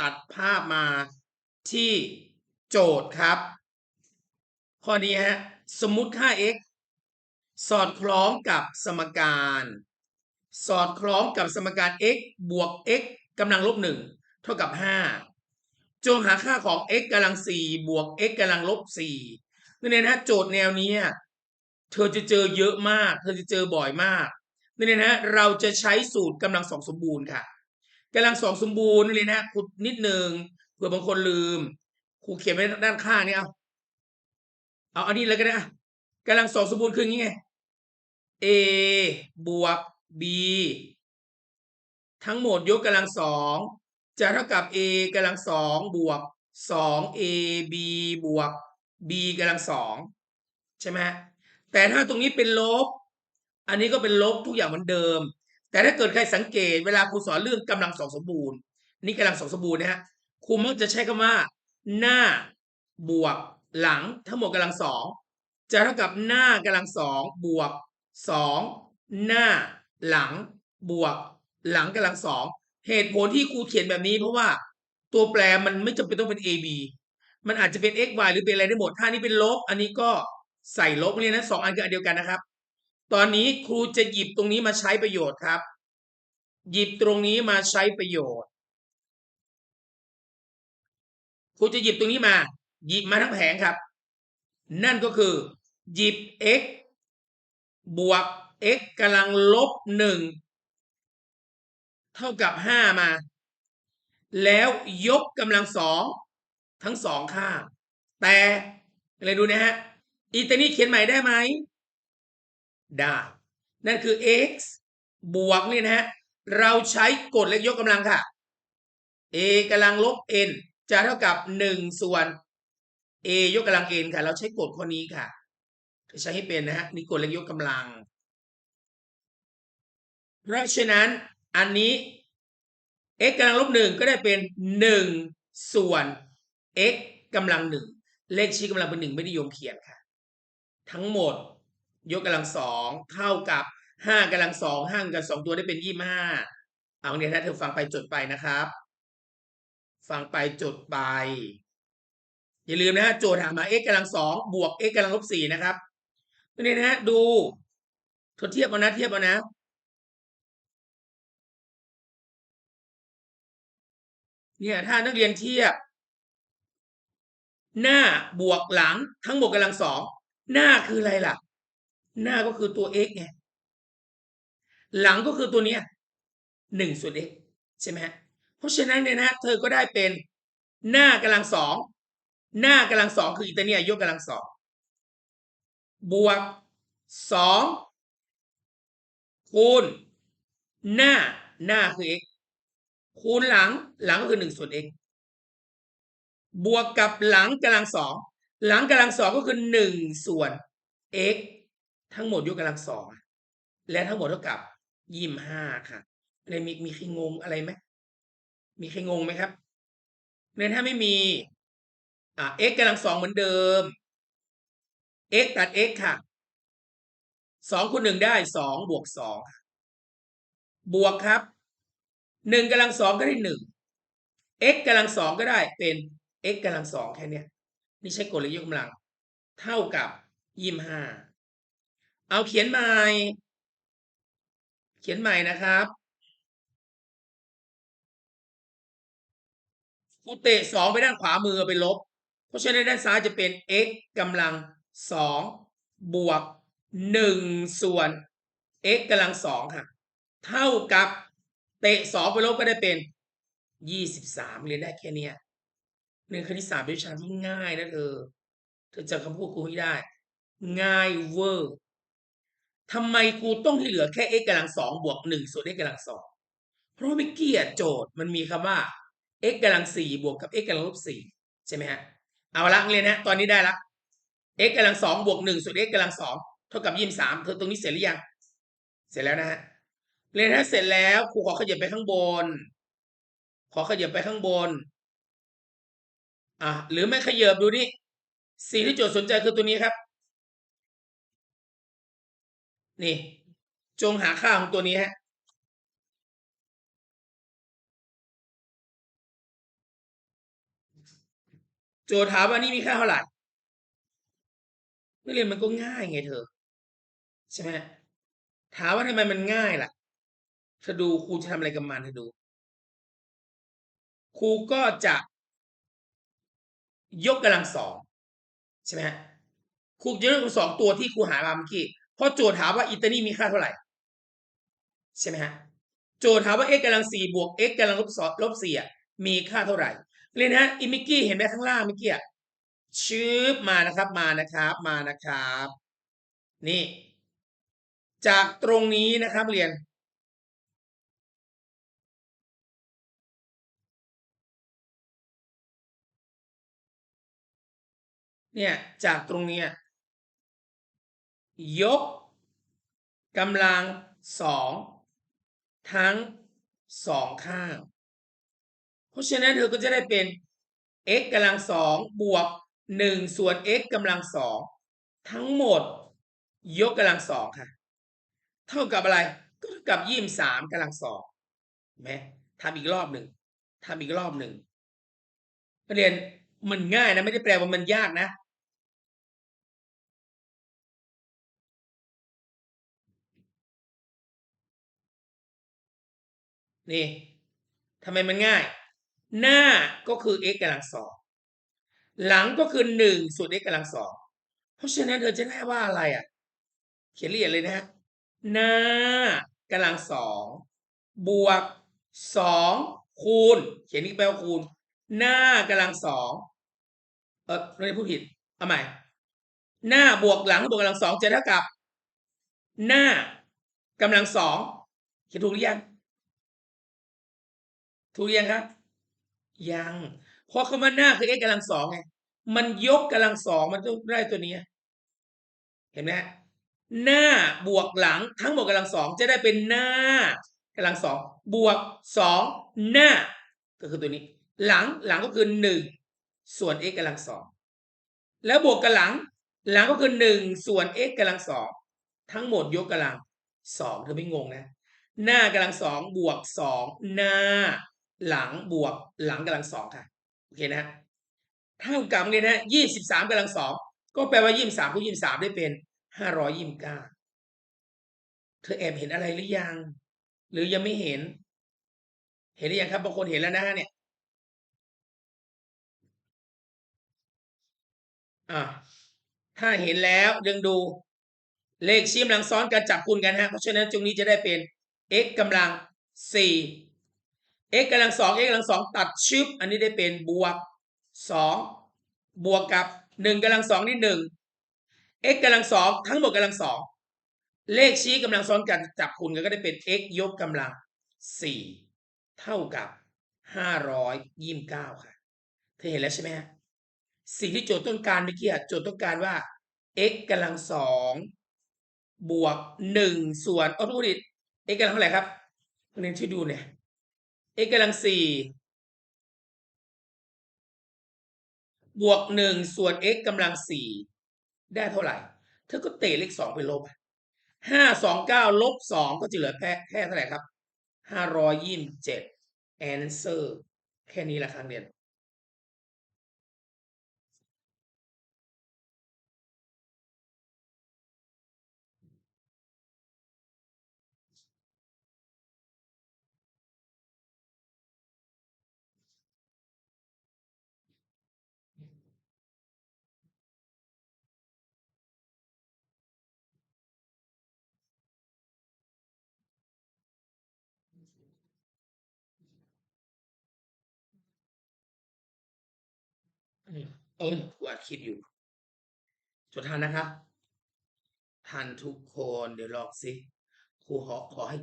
ตัดภาพมาที่โจทย์ครับ ข้อนี้ฮะสมมุติค่า x สอดคล้องกับสมการ สอดคล้องกับสมการ x บวก x กำลังลบหนึ่งเท่ากับห้าจงหาค่าของ x กำลังสี่บวก x กำลังลบสี่นั่นเองนะโจทย์แนวนี้เธอจะเจอเยอะมาก เธอจะเจอบ่อยมากนั่นเองนะเราจะใช้สูตรกำลังสองสมบูรณ์ค่ะ กำลังสองสมบูรณ์เองนะฮะคุณนิดหนึ่งเผื่อบางคนลืมครูเขียนไว้ด้านข้างนี่เอาเอาอันนี้เลยก็ได้อะกำลังสองสมบูรณ์คืออย่างงี้ไง a บวก b ทั้งหมดยกกำลังสองจะเท่ากับ a กำลังสองบวกสอง a b บวก b กำลังสองใช่ไหมแต่ถ้าตรงนี้เป็นลบ อันนี้ก็เป็นลบทุกอย่างเหมือนเดิม แต่ถ้าเกิดใครสังเกตเวลาครูสอนเรื่องกำลังสองสมบูรณ์ นี่กำลังสองสมบูรณ์นะฮะครูมักจะใช้คำว่า หน้าบวกหลังทั้งหมดกำลังสองจะเท่ากับหน้ากำลังสองบวกสองหน้าหลังบวกหลังกำลังสองเหตุผลที่ครูเขียนแบบนี้ เพราะว่าตัวแปรมันไม่จำเป็นต้องเป็น a b มันอาจจะเป็น x y หรือเป็นอะไรได้หมด ถ้านี้เป็นลบ อันนี้ก็ใส่ลบเลยนะสองอันคืออันเดียวกันนะครับ ตอนนี้ครูจะหยิบตรงนี้มาใช้ประโยชน์ครับ หยิบตรงนี้มาใช้ประโยชน์ ครูจะหยิบตรงนี้มา หยิบมาทั้งแผงครับ นั่นก็คือ หยิบ x บวก x กำลังลบหนึ่งเท่ากับห้ามา แล้วยกกำลังสองทั้งสองข้าง แต่อะไรดูนะฮะ อีตานี่เขียนใหม่ได้ไหม ได้ นั่นคือ x บวกนี่นะฮะเราใช้กฎเลขยกกำลังค่ะ a กำลังลบ n จะเท่ากับหนึ่งส่วน a ยกกำลัง n ค่ะ เราใช้กฎข้อนี้ค่ะ ใช้ให้เป็นนะฮะนี่กฎเลขยกกำลัง เพราะฉะนั้นอันนี้ x กำลังลบหนึ่งก็ได้เป็นหนึ่งส่วน x กำลังหนึ่งเลขชี้กำลังเป็นหนึ่งไม่นิยมเขียนค่ะ ทั้งหมด ยกกำลังสองเท่ากับห้ากำลังสองห้างกันสองตัวได้เป็นยี่ห้าเอาเนี่ยถ้าเธอฟังไปจดไปนะครับ ฟังไปจดไป อย่าลืมนะฮะโจทย์ถามมา x กำลังสองบวก x กำลังลบสี่นะครับนี่นะฮะดูทดเทียบเอานะเทียบเอานะเนี่ยถ้านักเรียนเทียบ หน้าบวกหลังทั้งหมดกำลังสองหน้าคืออะไรล่ะ หน้าก็คือตัว x ไงหลังก็คือตัวเนี้ยหนึ่งส่วน x ใช่ไหมฮะเพราะฉะนั้นเนี่ยนะเธอก็ได้เป็นหน้ากำลังสองหน้ากำลังสองคืออีตัวเนียยกกำลังสองบวกสองคูณหน้าหน้าคือ x คูณหลังหลังก็คือหนึ่งส่วน x บวกกับหลังกำลังสองหลังกำลังสองก็คือหนึ่งส่วน x ทั้งหมดยกกำลังสองและทั้งหมดเท่ากับยี่ห้าค่ะ ในมีมีใครงงอะไรไหมมีใครงงไหมครับเนี่ยถ้าไม่มีอ่า x กำลังสองเหมือนเดิม x ตัด x ค่ะสองคูณหนึ่งได้สองบวกสองบวกครับหนึ่งกำลังสองก็ได้หนึ่ง x กำลังสองก็ได้เป็น x กำลังสองแค่นี้นี่ใช้กฎเลขยกกำลัง เท่ากับยี่ห้า เอาเขียนใหม่ เขียนใหม่นะครับกูเตะสองไปด้านขวามือไปลบ เพราะฉะนั้นด้านซ้ายจะเป็น x กำลังสองบวกหนึ่งส่วน x กำลังสองค่ะ เท่ากับเตะสองไปลบก็ได้เป็นยี่สิบสามเรียนได้แค่เนี้ยเรียนคณิตศาสตร์เป็นวิชาที่ง่ายนะเธอ เธอจำคำพูดครูให้ได้ ง่ายเวอร์ ทำไมครูต้องให้เหลือแค่ x กำลังสองบวกหนึ่งส่วน x กำลังสองเพราะไม่เกี่ยโจทย์มันมีคำว่า x กำลังสี่บวกกับ x กำลังลบสี่ใช่ไหมฮะเอาละเรียนนะตอนนี้ได้ละ x กำลังสองบวกหนึ่งส่วน x กำลังสองเท่ากับยี่สิบสามเธอตรงนี้เสร็จหรือยัง เสร็จแล้วนะฮะเรียนถ้าเสร็จแล้วครูขอขยับไปข้างบน ขอขยับไปข้างบนอะหรือไม่ขยับดูนี่สิ่งที่โจทย์สนใจคือตัวนี้ครับ นี่ จงหาค่าของตัวนี้ฮะโจทย์ถามว่านี่มีค่าเท่าไหร่นักเรียนมันก็ง่ายไงเธอ ใช่ไหมถามว่าทำไมมันง่ายล่ะเธอดูครูจะทำอะไรกับมันเธอดู ครูก็จะ ยกกำลังสองใช่ไหมฮะครูจะยกกำลังสองตัวที่ครูหามาเมื่อกี้ เพราะโจทย์ถามว่าอิตาลีมีค่าเท่าไหร่ ใช่ไหมฮะ โจทย์ถามว่า x กำลังสี่บวก x กำลังลบสองลบสี่มีค่าเท่าไหร่เรียนะฮะอิมิกกี้เห็นไหมข้างล่างเมื่อกี้ชืบมานะครับมานะครับมานะครับ นี่ จากตรงนี้นะครับเรียน เนี่ยจากตรงเนี้ ยกกำลังสองทั้งสองข้าง เพราะฉะนั้นเธอก็จะได้เป็น x กำลังสองบวกหนึ่งส่วน x กำลังสองทั้งหมด ยกกำลังสองค่ะ เท่ากับอะไรก็เท่ากับยี่สามกำลังสองไหมทำอีกรอบหนึ่งทำอีกรอบหนึ่งเรียนมันง่ายนะไม่ได้แปลว่ามันยากนะ นี่ทำไมมันง่าย หน้าก็คือ x กำลังสองหลังก็คือหนึ่งส่วน x กำลังสองเพราะฉะนั้นเธอจะได้ว่าอะไรอะ เขียนละเอียดเลยนะฮะหน้ากำลังสองบวกสองคูณ เขียนนี่แปลว่าคูณ หน้ากำลังสองเออไม่ได้พูดผิดเอาใหม่หน้าบวกหลังบวกกำลังสองจะเท่ากับ หน้ากำลังสองเขียนถูกหรือยัง ถูกยังครับ ยังเพราะคำว่าหน้าคือ x กำลังสองไงมันยกกำลังสองมันต้องได้ตัวนี้ เห็นไหมฮะหน้าบวกหลังทั้งหมดกำลังสองจะได้เป็นหน้ากำลังสองบวกสองหน้า ก็คือตัวนี้ หลังหลังก็คือหนึ่งส่วน x กำลังสองแล้วบวกกับหลัง หลังก็คือหนึ่งส่วน x กำลังสองทั้งหมดยกกำลังสองเธอไม่งงนะ หน้ากำลังสองบวกสองหน้า หลังบวกหลังกำลังสองค่ะโอเคนะเท่ากับเนี่ยนะยี่สิบสามกำลังสองก็แปลว่ายี่สิบสามคูณยี่สิบสามได้เป็นห้าร้อยยี่สิบเก้าเธอแอบเห็นอะไรหรือยัง หรือยังไม่เห็น เห็นหรือยังครับบางคนเห็นแล้วนะเนี่ยอะถ้าเห็นแล้วยังดูเลขชี้กำลังซ้อนกันจับคูณกันฮะเพราะฉะนั้นตรงนี้จะได้เป็น x กำลังสี่ x กำลังสอง x กำลังสองตัดชึบอันนี้ได้เป็นบวกสองบวกกับหนึ่งกำลังสองนี่หนึ่ง x กำลังสองทั้งหมดกำลังสองเลขชี้กำลังซ้อนกันจับคูณกันก็ได้เป็น x ยกกำลังสี่เท่ากับห้าร้อยยี่สิบเก้าค่ะ เธอเห็นแล้วใช่ไหมฮะสิ่งที่โจทย์ต้องการเมื่อกี้โจทย์ต้องการว่า x กำลังสองบวกหนึ่งส่วนอาทุกดิ x กำลังเท่าไหร่ครับเรียนช่วยดูเนี่ย x กำลังสี่บวกหนึ่งส่วน x กำลังสี่ได้เท่าไหร่ เธอก็เตะเลขสองไปลบห้าสองเก้าลบสองก็จะเหลือแค่แค่เท่าไหร่ครับห้าร้อยยี่สิบเจ็ด answer แค่นี้แหละครั้งเรียน เออกูอัดคลิปอยู่จดทันนะครับทันทุกคนเดี๋ยวลองสิครูขอขอให้